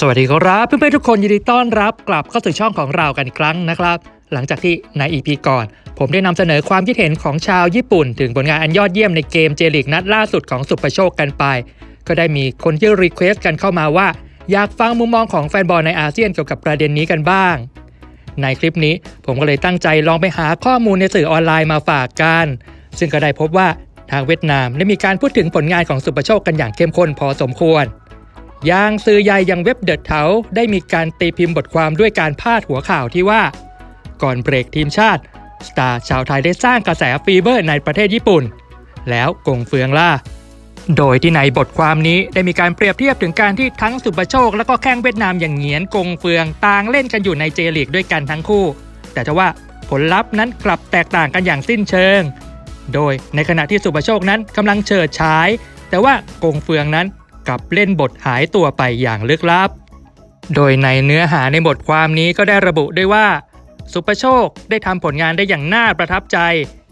สวัสดีครับเพื่อนๆทุกคนยินดีต้อนรับกลับเข้าสู่ช่องของเรากันอีกครั้งนะครับ หลังจากที่ใน EP ก่อน ผมได้นำเสนอความคิดเห็นของชาวญี่ปุ่น ถึงผลงานอันยอดเยี่ยมในเกมเจลิกนัดล่าสุดของสุปโชคกันไป ก็ได้มีคนที่รีเควสต์กันเข้ามาว่า อยากฟังมุมมองของแฟนบอลในอาเซียนเกี่ยวกับประเด็นนี้กันบ้าง ในคลิปนี้ผมก็เลยตั้งใจลองไปหาข้อมูลในสื่อออนไลน์มาฝากกัน ซึ่งก็ได้พบว่าทางเวียดนามได้มีการพูดถึงผลงานของสุปโชคกันอย่างเข้มข้นพอสมควร อย่างสื่อใหญ่อย่างเว็บเดอะเทาได้มีการตีพิมพ์บทความด้วยการพาดหัวข่าวที่ว่า ก่อนเบรกทีมชาติ สตาร์ชาวไทยได้สร้างกระแสฟีเวอร์ในประเทศญี่ปุ่น แล้วกงเฟืองล่ะโดยที่ในบทความนี้ได้มีการเปรียบเทียบถึงการที่ทั้งสุปโชค และก็แข้งเวียดนามอย่างเหงียนกงเฟืองต่างเล่นกันอยู่ในเจลีกด้วยกันทั้งคู่ แต่จะว่าผลลัพธ์นั้นกลับแตกต่างกันอย่างสิ้นเชิง โดยในขณะที่สุปโชคนั้นกำลังเฉิดฉาย แต่ว่ากงเฟืองนั้น กลับเล่นบทหายตัวไปอย่างลึกลับ โดยในเนื้อหาในบทความนี้ก็ได้ระบุด้วยว่า สุปโชคได้ทำผลงานได้อย่างน่าประทับใจ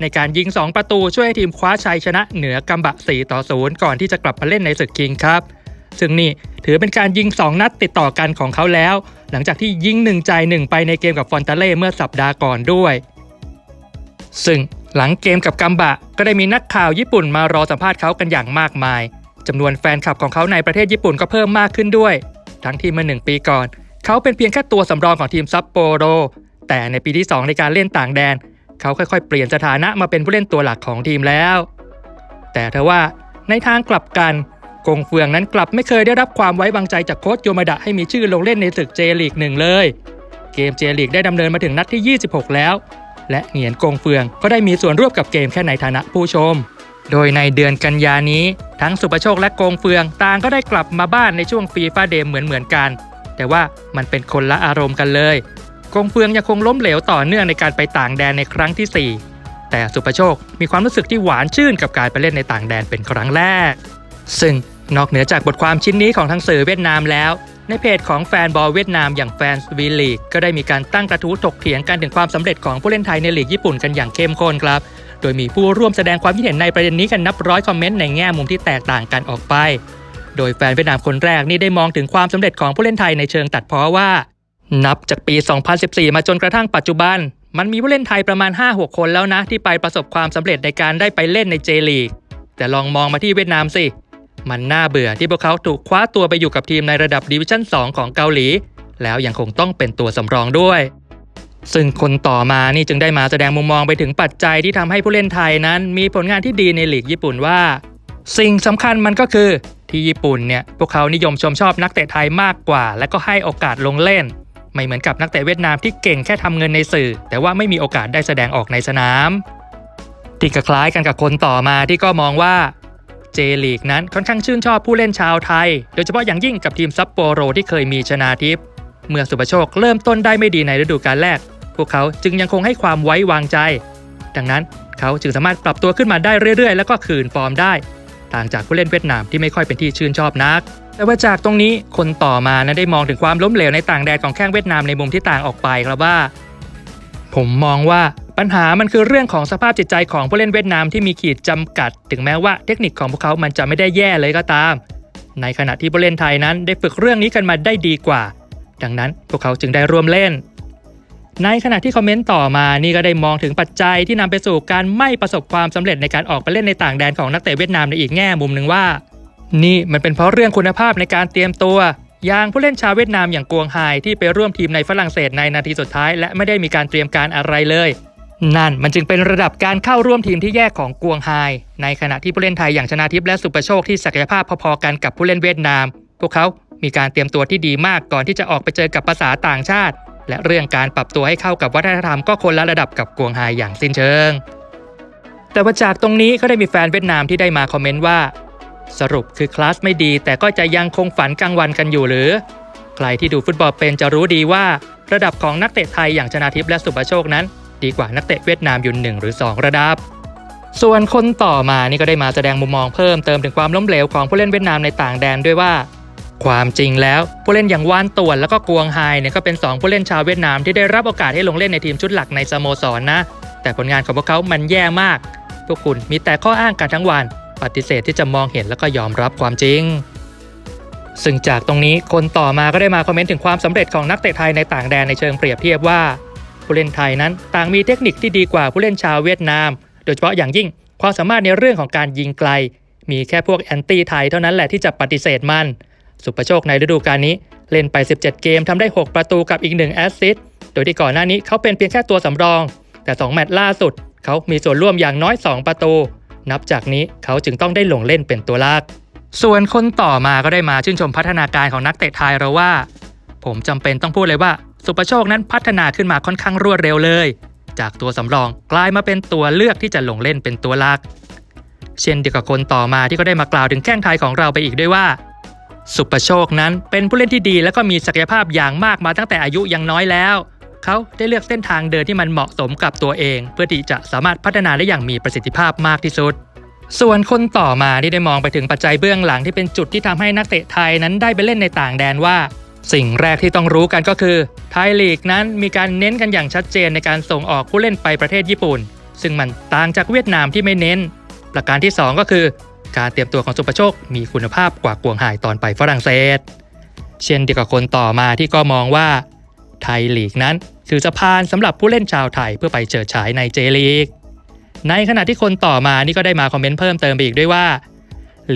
ในการยิง 2 ประตูช่วยให้ทีมคว้าชัยชนะเหนือกัมบะ 4 ต่อ 0 ก่อนที่จะกลับมาเล่นในศึกคิงครับ ซึ่งนี่ถือเป็นการยิง 2 นัดติดต่อกันของเขาแล้ว หลังจากที่ยิง1ใจาย1ไปในเกมกับฟอนตาเล่เมื่อสัปดาห์ก่อนด้วย ซึ่งหลังเกมกับกัมบะก็ได้มีนักข่าวญี่ปุ่นมารอสัมภาษณ์เขากันอย่างมากมาย จำนวนแฟนคลับของเขาในประเทศญี่ปุ่นก็เพิ่มมากขึ้นด้วย ทั้งที่เมื่อหนึ่งปีก่อน เขาเป็นเพียงแค่ตัวสำรองของทีมซัปโปโร แต่ในปีที่ 2 ในการเล่นต่างแดน เขาค่อยๆ เปลี่ยนสถานะมาเป็นผู้เล่นตัวหลักของทีมแล้ว แต่เทว่าในทางกลับกันกงเฟืองนั้นกลับไม่เคยได้รับความไว้วางใจจากโค้ชโยมาดะให้มีชื่อลงเล่นในศึกเจลีกหนึ่งเลย เกมเจลีกได้ดำเนินมาถึงนัดที่ 26 แล้ว และเหงียนกงเฟืองก็ได้มีส่วนร่วมกับเกมแค่ในฐานะผู้ชม โดยในเดือนกันยานี้ ทั้งสุประโชคและกงเฟืองต่างก็ได้กลับมาบ้านในช่วงฟีฟ่าเดมเหมือนเหมือนๆกัน แต่ว่ามันเป็นคนละอารมณ์กันเลย กงเฟืองยังคงล้มเหลวต่อเนื่องในการไปต่างแดนในครั้งที่ 4 แต่สุประโชคมีความรู้สึกที่หวานชื่นกับการไปเล่นในต่างแดนเป็นครั้งแรก ซึ่งนอกเหนือจากบทความชิ้นนี้ของทางสื่อเวียดนามแล้วในเพจของแฟนบอลเวียดนามอย่างแฟนวีลีกก็ได้มีการตั้งกระทู้ถกเถียงกันถึงความสำเร็จของผู้เล่นไทยในลีกญี่ปุ่นกันอย่างเข้มข้นครับ โดยมีผู้ร่วมแสดงความคิดเห็นในประเด็นนี้กันนับร้อยคอมเมนต์ในแง่มุมที่แตกต่างกันออกไป โดยแฟนเวียดนามคนแรกนี่ได้มองถึงความสำเร็จของผู้เล่นไทยในเชิงตัดเพาะว่า นับจากปี 2014 มาจนกระทั่งปัจจุบัน มันมีผู้เล่นไทยประมาณ 5-6 คนแล้วนะ ที่ไปประสบความสำเร็จในการได้ไปเล่นในเจลีกแต่ลองมองมาที่เวียดนามสิมันน่าเบื่อที่พวกเขาถูกคว้าตัวไปอยู่กับทีมในระดับดิวิชั่น 2 ของเกาหลี แล้วยังคงต้องเป็นตัวสำรองด้วย ซึ่งคนต่อมานี่จึงได้มาแสดงมุมมองไปถึงปัจจัยที่ทำให้ผู้เล่นไทยนั้น มีผลงานที่ดีในลีกญี่ปุ่นว่า สิ่งสำคัญมันก็คือที่ญี่ปุ่นเนี่ยพวกเขานิยมชมชอบนักเตะไทยมากกว่า และก็ให้โอกาสลงเล่น ไม่เหมือนกับนักเตะเวียดนามที่เก่งแค่ทำเงินในสื่อ แต่ว่าไม่มีโอกาสได้แสดงออกในสนามที่ก็คล้ายกันกับคนต่อมาที่ก็มองว่าเจลีกนั้นค่อนข้างชื่นชอบผู้เล่นชาวไทย โดยเฉพาะอย่างยิ่งกับทีมซัปโปโรที่เคยมีชนาทิพย์เมื่อสุปโชคเริ่มต้นได้ไม่ดีในฤดูกาลแรก พวกเขาจึงยังคงให้ความไว้วางใจ ดังนั้นเขาจึงสามารถปรับตัวขึ้นมาได้เรื่อยๆ แล้วก็คืนฟอร์มได้ ต่างจากผู้เล่นเวียดนามที่ไม่ค่อยเป็นที่ชื่นชอบนัก แต่ว่าจากตรงนี้คนต่อมานั้นได้มองถึงความล้มเหลวในต่างแดนของแข้งเวียดนามในมุมที่ต่างออกไปครับว่า ผมมองว่าปัญหามันคือเรื่องของสภาพจิตใจของผู้เล่นเวียดนามที่มีขีดจำกัด ถึงแม้ว่าเทคนิคของพวกเขามันจะไม่ได้แย่เลยก็ตาม ในขณะที่ผู้เล่นไทยนั้นได้ฝึกเรื่องนี้กันมาได้ดีกว่า ดังนั้นพวกเขาจึงได้ร่วมเล่น ในขณะที่คอมเมนต์ต่อมานี่ก็ได้มองถึงปัจจัยที่นำไปสู่การไม่ประสบความสำเร็จในการออกไปเล่นในต่างแดนของนักเตะเวียดนามในอีกแง่มุมหนึ่งว่า นี่มันเป็นเพราะเรื่องคุณภาพในการเตรียมตัวอย่างผู้เล่นชาวเวียดนามอย่างกวงไฮที่ไปร่วมทีมในฝรั่งเศสในนาทีสุดท้าย และไม่ได้มีการเตรียมการอะไรเลย นั่นมันจึงเป็นระดับการเข้าร่วมทีมที่แยกของกวงไฮในขณะที่ผู้เล่นไทยอย่างชนาทิพย์และสุประโชคที่ศักยภาพพอๆกันกับผู้เล่นเวียดนาม พวกเขามีการเตรียมตัวที่ดีมากก่อนที่จะออกไปเจอกับภาษาต่างชาติ และเรื่องการปรับตัวให้เข้ากับวัฒนธรรมก็คนละระดับกับกวงไฮอย่างสิ้นเชิง แต่ว่าจากตรงนี้ก็ได้มีแฟนเวียดนามที่ได้มาคอมเมนต์ว่า สรุปคือคลาสไม่ดี แต่ก็จะยังคงฝันกลางวันกันอยู่หรือ ใครที่ดูฟุตบอลเป็นจะรู้ดีว่า ระดับของนักเตะไทยอย่างชนาทิพย์และสุประโชคนั้น ดีกว่านักเตะเวียดนามอยู่หนึ่งหรือ 2 ระดับส่วนคนต่อมานี่ก็ได้มาแสดงมุมมองเพิ่มเติมถึงความล้มเหลวของผู้เล่นเวียดนามในต่างแดนด้วยว่า ความจริงแล้วผู้เล่นอย่างวานต่วนแล้วก็กวงไฮเนี่ยก็เป็น 2 ผู้เล่นชาวเวียดนามที่ได้รับโอกาสให้ลงเล่นในทีมชุดหลักในสโมสรนะ แต่ผลงานของพวกเขามันแย่มาก พวกคุณมีแต่ข้ออ้างกันทั้งวัน ปฏิเสธที่จะมองเห็นแล้วก็ยอมรับความจริง ซึ่งจากตรงนี้คนต่อมาก็ได้มาคอมเมนต์ถึงความสำเร็จของนักเตะไทยในต่างแดนในเชิงเปรียบเทียบว่า ผู้เล่นไทยนั้นต่างมีเทคนิคที่ดีกว่าผู้เล่นชาวเวียดนาม โดยเฉพาะอย่างยิ่งความสามารถในเรื่องของการยิงไกล มีแค่พวกแอนตี้ไทยเท่านั้นแหละที่จะปฏิเสธมัน สุประโชคในฤดูกาลนี้เล่นไป 17 เกมทำได้ 6 ประตูกับอีก 1 แอสซิสต์ โดยที่ก่อนหน้านี้เขาเป็นเพียงแค่ตัวสำรอง แต่ 2 แมตช์ล่าสุด เขามีส่วนร่วมอย่างน้อย 2 ประตู นับจากนี้เขาจึงต้องได้ลงเล่นเป็นตัวลักส่วนคนต่อมาก็ได้มาชื่นชมพัฒนาการของนักเตะไทยเราว่า ผมจำเป็นต้องพูดเลยว่า สุประโชคนั้นพัฒนาขึ้นมาค่อนข้างรวดเร็วเลย จากตัวสำรองกลายมาเป็นตัวเลือกที่จะลงเล่นเป็นตัวลักเช่นเดียวกับคนต่อมาที่ก็ได้มากล่าวถึงแข้งไทยของเราไปอีกด้วยว่า สุประโชคนั้นเป็นผู้เล่นที่ดีและก็มีศักยภาพอย่างมากมาตั้งแต่อายุยังน้อยแล้ว เขาได้เลือกเส้นทางเดินที่มันเหมาะสมกับตัวเอง เพื่อที่จะสามารถพัฒนาได้อย่างมีประสิทธิภาพมากที่สุด ส่วนคนต่อมาที่ได้มองไปถึงปัจจัยเบื้องหลังที่เป็นจุดที่ทำให้นักเตะไทยนั้นได้ไปเล่นในต่างแดนว่า สิ่งแรกที่ต้องรู้กันก็คือไทยลีกนั้นมีการเน้นกันอย่างชัดเจนในการส่งออกผู้เล่นไปประเทศญี่ปุ่น ซึ่งมันต่างจากเวียดนามที่ไม่เน้น ประการที่ 2 ก็คือ การเตรียมตัวของสุประโชคมีคุณภาพกว่ากวงหายตอนไปฝรั่งเศส เช่นเดียวกับคนต่อมาที่ก็มองว่า ไทยลีกนั้นคือสะพานสำหรับผู้เล่นชาวไทยเพื่อไปเจิดฉายในเจลีก ในขณะที่คนต่อมานี่ก็ได้มาคอมเมนต์เพิ่มเติมไปอีกด้วยว่า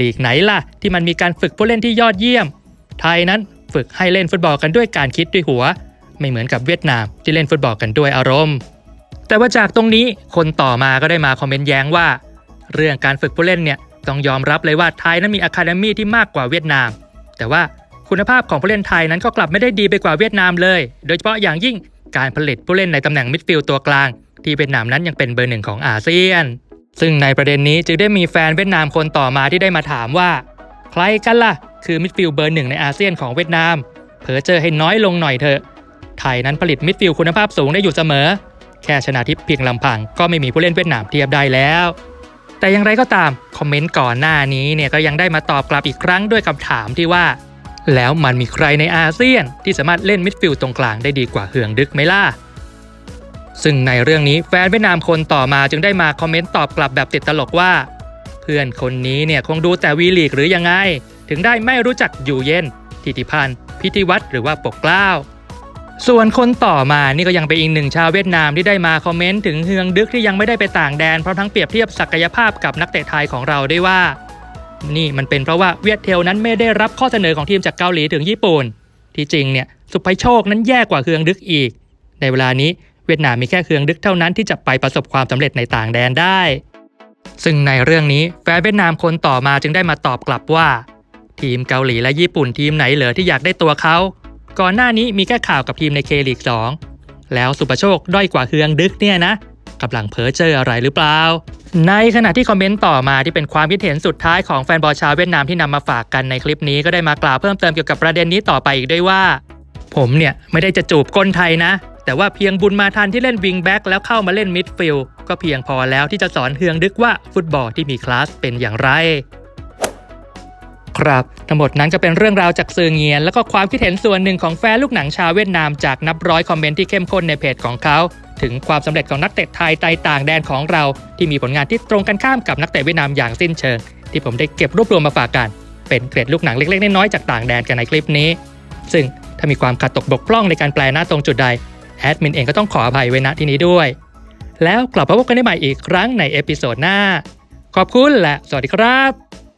ลีกไหนล่ะ ที่มันมีการฝึกผู้เล่นที่ยอดเยี่ยม ไทยนั้นฝึกให้เล่นฟุตบอลกันด้วยการคิดด้วยหัว ไม่เหมือนกับเวียดนามที่เล่นฟุตบอลกันด้วยอารมณ์ แต่ว่าจากตรงนี้คนต่อมาก็ได้มาคอมเมนต์แย้งว่า เรื่องการฝึกผู้เล่นเนี่ย ต้องยอมรับเลยว่าไทยนั้นมีอะคาเดมี่ที่มากกว่าเวียดนาม แต่ว่าคุณภาพของผู้เล่นไทยนั้นก็กลับไม่ได้ดีไปกว่าเวียดนามเลย โดยเฉพาะอย่างยิ่งการผลิตผู้เล่นในตำแหน่งมิดฟิลด์ตัวกลาง ที่เวียดนามนั้นยังเป็นเบอร์หนึ่งของอาเซียน ซึ่งในประเด็นนี้จึงได้มีแฟนเวียดนามคนต่อมาที่ได้มาถามว่า ใครกันล่ะ คือมิดฟิลด์เบอร์หนึ่งในอาเซียนของเวียดนามเผลอเจอให้น้อยลงหน่อยเถอะ ไทยนั้นผลิตมิดฟิลด์คุณภาพสูงได้อยู่เสมอ แค่ชนะทิพย์เพียงลำพังก็ไม่มีผู้เล่นเวียดนามเทียบได้แล้ว แต่อย่างไรก็ตาม คอมเมนต์ก่อนหน้านี้เนี่ยก็ยังได้มาตอบกลับอีกครั้งด้วยคำถามที่ว่า แล้วมันมีใครในอาเซียน ที่สามารถเล่นมิดฟิลด์ตรงกลางได้ดีกว่าเฮืองดึกไหมล่ะซึ่งในเรื่องนี้แฟนเวียดนามคนต่อมาจึงได้มาคอมเมนต์ตอบกลับแบบติดตลกว่า เพื่อนคนนี้เนี่ยคงดูแต่วีลีกหรือยังไง ถึงได้ไม่รู้จักอยู่เย็นทิติพันธ์พิธีวัตรหรือว่าปกเกล้า ส่วนคนต่อมานี่ก็ยังเป็นอีกหนึ่งชาวเวียดนามที่ได้มาคอมเมนต์ถึงเฮืองดึกที่ยังไม่ได้ไปต่างแดนพร้อมทั้งเปรียบเทียบศักยภาพกับนักเตะไทยของเราได้ว่า นี่มันเป็นเพราะว่าเวียดเทลนั้นไม่ได้รับข้อเสนอของทีมจากเกาหลีถึงญี่ปุ่น ที่จริงเนี่ยสุภโชคนั้นแย่กว่าเฮืองดึกอีก ในเวลานี้เวียดนามมีแค่เฮืองดึกเท่านั้นที่จะไปประสบความสำเร็จในต่างแดนได้ ซึ่งในเรื่องนี้แฟนเวียดนามคนต่อมาจึงได้มาตอบกลับว่า ทีมเกาหลีและญี่ปุ่นทีมไหนเหลือที่อยากได้ตัวเขา ก่อนหน้านี้มีแค่ข่าวกับทีมในเคลีก2แล้วสุประโชคด้อยกว่าเฮืองดึกเนี่ยนะกำลังเพ้อเจออะไรหรือเปล่า ในขณะที่คอมเมนต์ต่อมาที่เป็นความคิดเห็นสุดท้ายของแฟนบอลชาวเวียดนามที่นำมาฝากกันในคลิปนี้ก็ได้มากล่าวเพิ่มเติมเกี่ยวกับประเด็นนี้ต่อไปอีกด้วยว่า ผมเนี่ยไม่ได้จะจูบก้นไทยนะ แต่ว่าเพียงบุญมาทันที่เล่นวิงแบ็กแล้วเข้ามาเล่นมิดฟิลด์ก็เพียงพอแล้วที่จะสอนเฮืองดึกว่าฟุตบอลที่มีคลาสเป็นอย่างไร ครับ ทั้งหมดนั้นก็เป็นเรื่องราวจากสื่อเงียน แล้วก็ความคิดเห็นส่วนหนึ่งของแฟนลูกหนังชาวเวียดนามจากนับร้อยคอมเมนต์ที่เข้มข้นในเพจของเขา ถึงความสำเร็จของนักเตะไทยใต้ต่างแดนของเรา ที่มีผลงานที่ตรงกันข้ามกับนักเตะเวียดนามอย่างสิ้นเชิง ที่ผมได้เก็บรวบรวมมาฝากกัน เป็นเกร็ดลูกหนังเล็กๆน้อยๆจากต่างแดนกันในคลิปนี้ ซึ่งถ้ามีความขัดตกบกพร่องในการแปลหน้าตรงจุดใดแอดมินเองก็ต้องขออภัยไว้ณที่นี้ด้วย แล้วกลับมาพบกันได้ใหม่อีกครั้งในเอพิโซดหน้า ขอบคุณและสวัสดีครับ